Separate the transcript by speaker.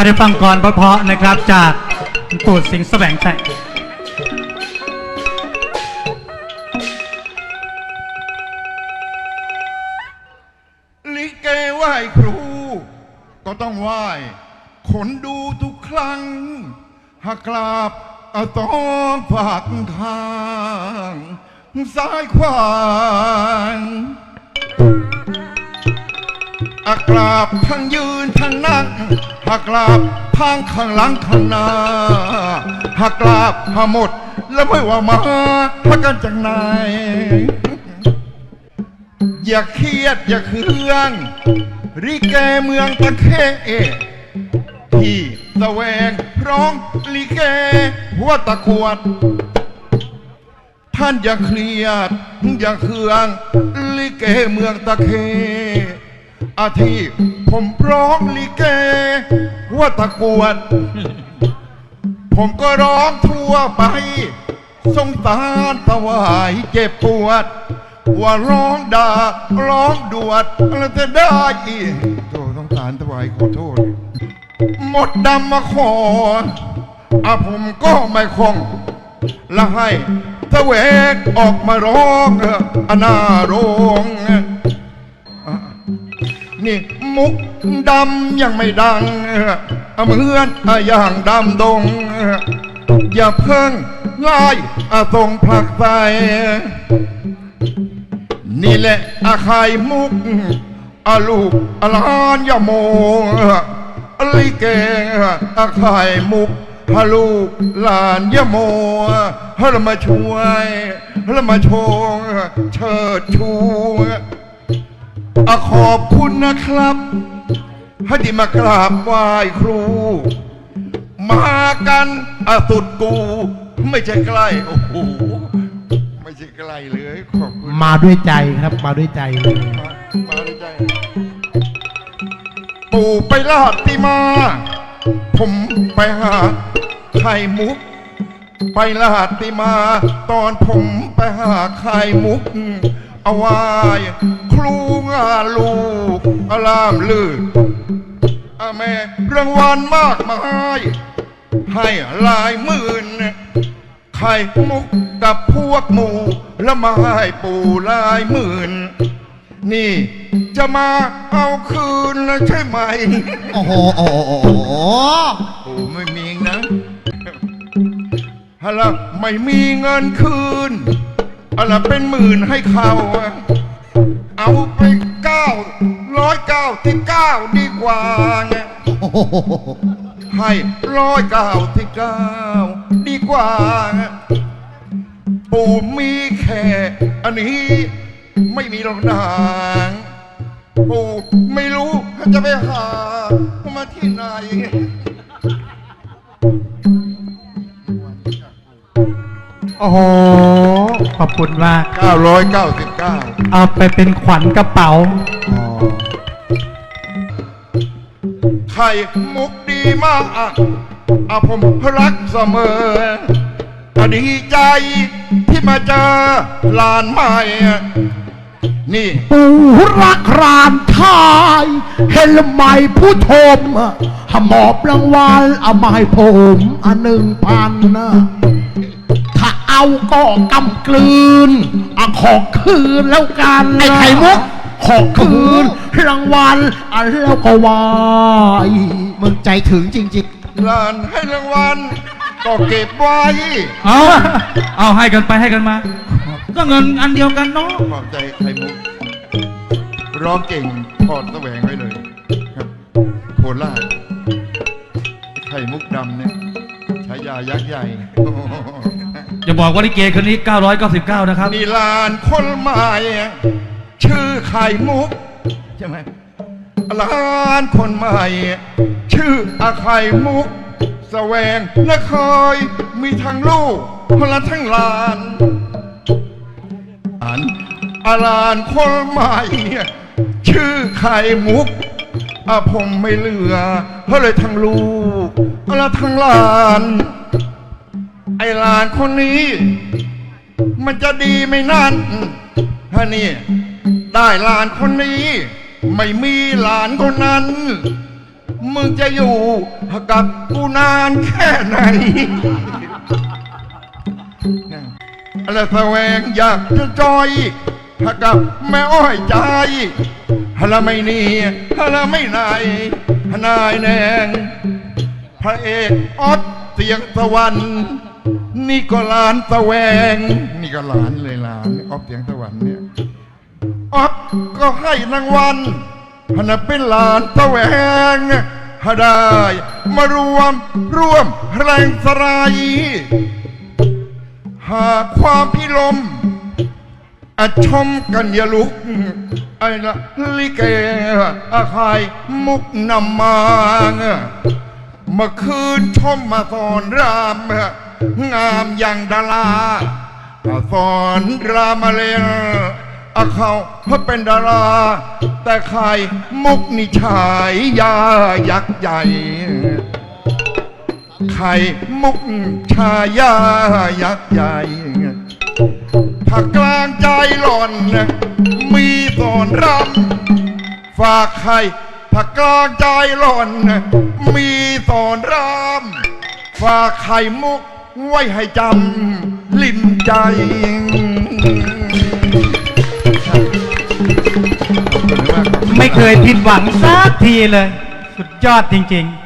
Speaker 1: อันนี้ฟังก่อนเพราะๆนะครับจากปู่สิงห์แสวงชัย
Speaker 2: ลิเกไหว้ครู ก็ต้องไหว้คนดูทุกครั้ง หากกราบอาต้องฝากข้างซ้ายขวางอากราบทั้งยืนทั้งนั่ง หากกราบทางข้างหลังข้างหน้าหากกราบหาหมด แล้วไม่ว่ามาพากันจากไหนอย่าเครียดอย่าเคืองริเกเมืองตะเคที่แสวงร้องลิเกหัวตะขวด ท่านอย่าเครียดอย่าเคืองลิเกเมืองตะเคอาทิผมร้องลิเก หัวตะกวดผมก็ร้องทั่วไป สงสารถวายเจ็บปวด ว่าร้องด่าร้องดวดแล้วจะได้อีกโธ่ต้องการถวายขอโทษ หมดดำมาขออาผมก็ไม่คง และให้ตะเวกออกมาร้องอนาโรงนี่ มุกดำยังไม่ดังเอเหมือนอะอย่างดำดง อย่าเพิ่งไล่อาทรงผลักใสนี่แหละอาไข่มุกอาลูกอาลานอยาโมอลิเกอาไข่มุกฮาลูกหลานยาโมให้เรามาช่วยให้เรามาชว์เชิดชู อาขอบคุณนะครับให้ที่มากราบไหว้ครู มากันอาสุดกู ไม่ใช่ใกล้ โอ้โห ไม่ใช่ใกล้เลย ขอบคุณ
Speaker 3: มาด้วยใจครับมาด้วยใจเลย
Speaker 2: มามาเลยใจ ปู่ไปลาดติมา ผมไปหาไข่มุก ไปลาดติมา ตอนผมไปหาไข่มุก เอาไว้ครูงา ลูกอารามลืออาแม่รางวัลมากมายให้หลายหมื่นไข่มุกกับพวกหมูและมาให้ปู่หลายหมื่น นี่จะมาเอาคืนแล้วใช่ไหม
Speaker 3: โอ้โหโอ้โหโอ้โห
Speaker 2: ปู่ไม่มีนะฮะละไม่มีเงินคืนอะไรเป็นหมื่นให้เขาอะ เอาไปเก้าร้อยเก้าที่เก้าดีกว่าไงให้ร้อยเก้าที่เก้าดีกว่า ปู่มีแค่อันนี้ไม่มีหรอกนางปู่ไม่รู้จะไปหามาที่ไหน
Speaker 1: โอ้โห ขอบคุณมาก
Speaker 2: 999
Speaker 1: เอาไปเป็นขวัญกระเป๋า
Speaker 3: อ๋อ
Speaker 2: ไข่มุกดีมากอะผมรักเสมออะดีใจที่มาเจอหลานใหม่อะนี่
Speaker 3: ปู่รักรานชายเห็นไหมผู้ชมหมอบรางวัลเอามาให้ผมอันหนึ่งพันนะถ้า เอาก็กำกลืนอะขอคืนแล้วกันไอ้ไข่มุก ขอคืนรางวัลอันแล้วก็วายมึงใจถึงจริงๆ
Speaker 2: หลานให้รางวัลก็เก็บไว้
Speaker 4: เอาเอาให้กันไปให้กันมา ก็เงินอันเดียวกันเนาะ
Speaker 2: ขอบใจไข่มุกร้องเก่งพอดแสวงไว้เลยครับโคราชไข่มุกดำเนี่ยฉายายักษ์ใหญ่
Speaker 4: อย่าบอกว่าลิเกคืนนี้ 999 นะครับ
Speaker 2: นี่หลานคนใหม่ชื่อไข่มุกใช่ไหมลานคนใหม่ ชื่ออาไข่มุกแสวงและเคยมีทั้งลูกและทั้งหลานอันอาลานคนใหม่ชื่อไข่มุกอาผมไม่เหลือเพราะเลยทั้งลูกและทั้งหลาน ไอ้หลานคนนี้ มันจะดีไหมนั่นฮะนี่ได้หลานคนนี้ ไม่มีหลานคนนั้น มึงจะอยู่กับกูนานแค่ไหนอะไรแสวงอยากจะจอยกับแม่อ้อยใจฮะละไม่นี่ฮะละไม่นายฮะนายแนง พระเอกออสเสียงสวรรค์ นี่ก็หลานตะแวง นี่ก็หลานเลยหลานออสเสียงสวรรค์เนี่ยออสก็ให้รางวัลพนะเป็นหลานตะแวงฮะได้มารวมร่วมแรงสลายหากความพิลมอาชมกันอย่าลุกไอ้ละลิเกอาคายมุกนำมาเมื่อคืนชมมาสอนราม งามอย่างดาราสอนรามเลนอาเขาเพื่อเป็นดารา แต่ใครมุกนิชายยายักษ์ใหญ่ไข่มุกชายายักษ์ใหญ่ถ้ากลางใจหล่อน มีสอนรำฝากไข่ถ้ากลางใจหล่อน มีสอนรำฝากไข่มุก ไว้ให้จำลิ้นใจ
Speaker 5: ไม่เคยผิดหวังสักทีเลย สุดยอดจริง ๆ